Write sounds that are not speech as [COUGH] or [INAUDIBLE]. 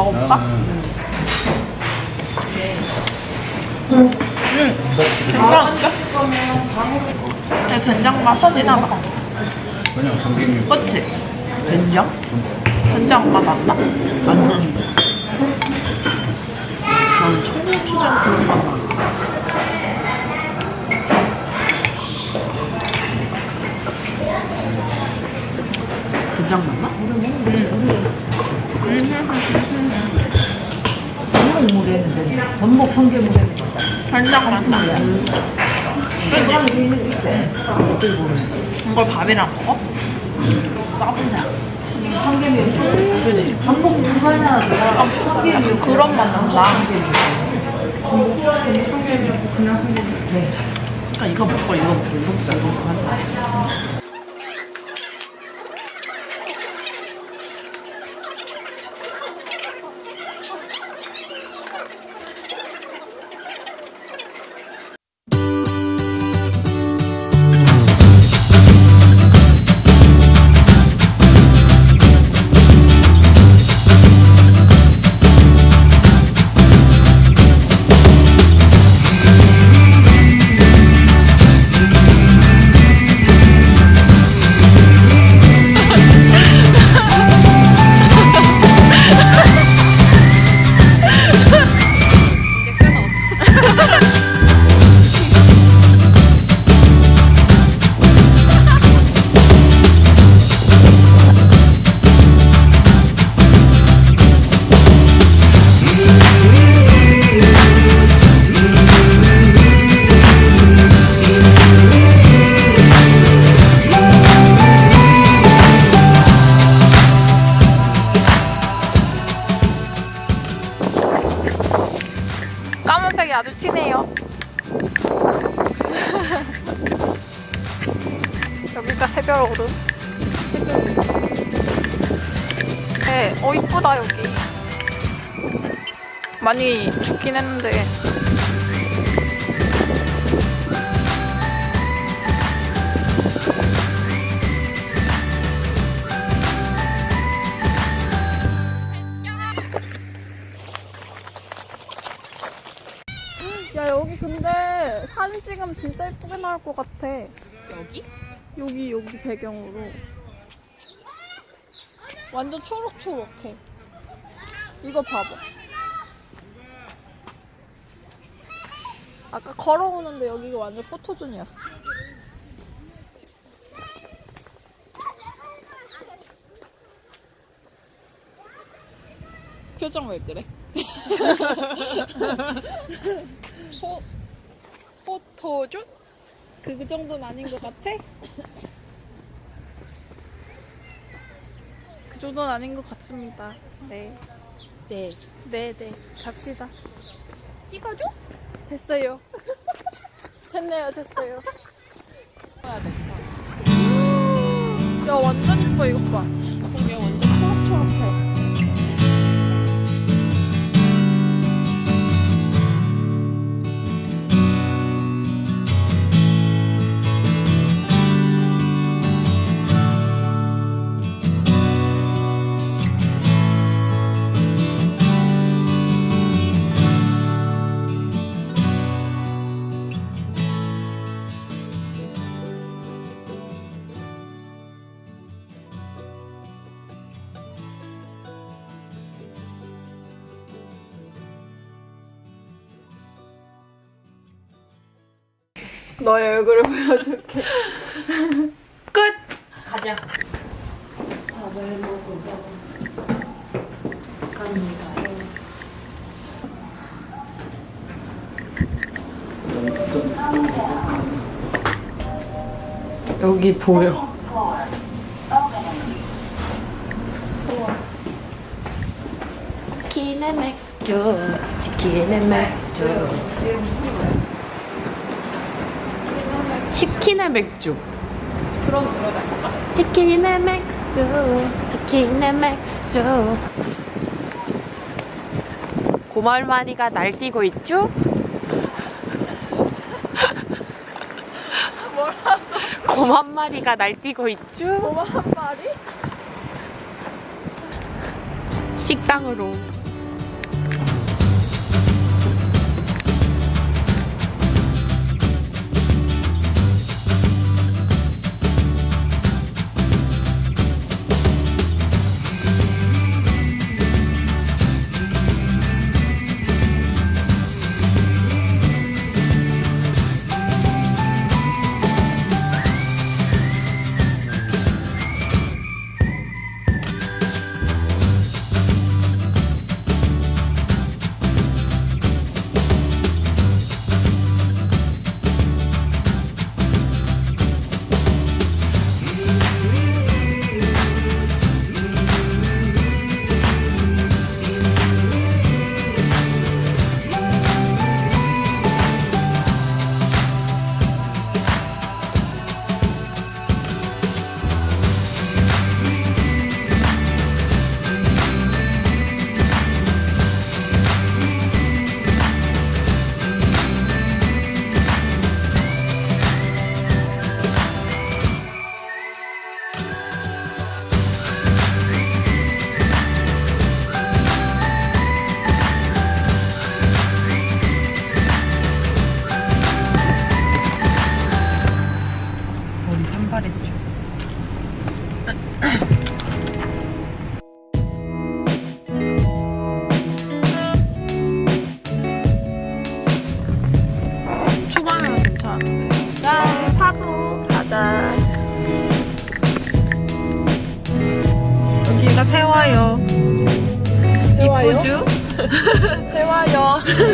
먹어볼까? 음. 응. 된장. 된장 맛 진하다. 그냥 삼겹육. 그치? 된장? 된장 맛안 나? 안 나는데. 나는 청양초장 그런 맛 나. 된장 맛나? 전복 물에 했는데 전복 성게물 했는데 된장 맛 나. 어떻게 이걸 밥이랑 먹어? 싸보자. 성게물? 전복 물하냐 성게물 그런 맛 난다. 그냥 성게물. 네. 그러니까 이거 먹고 이거 먹고 이거 먹자 해변으로. 네, 어 이쁘다 여기. 많이 죽긴 했는데. 야 여기 근데 사진 찍으면 진짜 예쁘게 나올 것 같아. 여기? 여기 여기 배경으로. 완전 초록초록해. 이거 봐봐. 아까 걸어오는데 여기가 완전 포토존이었어. 표정 왜 그래? [LAUGHS] 포, 포토존? 그 정도는 아닌 것 같아? 그 정도는 아닌 것 같습니다. 네. 네. 네, 네. 갑시다. 찍어줘? 됐어요. [LAUGHS] 됐네요, 됐어요. 야, 완전 이뻐, 이거 봐. 너의 얼굴을 보여줄게. [LAUGHS] 끝! 가자. 밥을 먹으러 갑니다. 여기 보여. 치킨의 맥주, 치킨의 맥주. 치킨의 맥주. 그런 노래가 치킨의 맥주, 치킨의 맥주. 고말 마리가 날뛰고 있죠? 곰한 마리가 날뛰고 있죠? 고마 한 마리? 식당으로 哈哈哈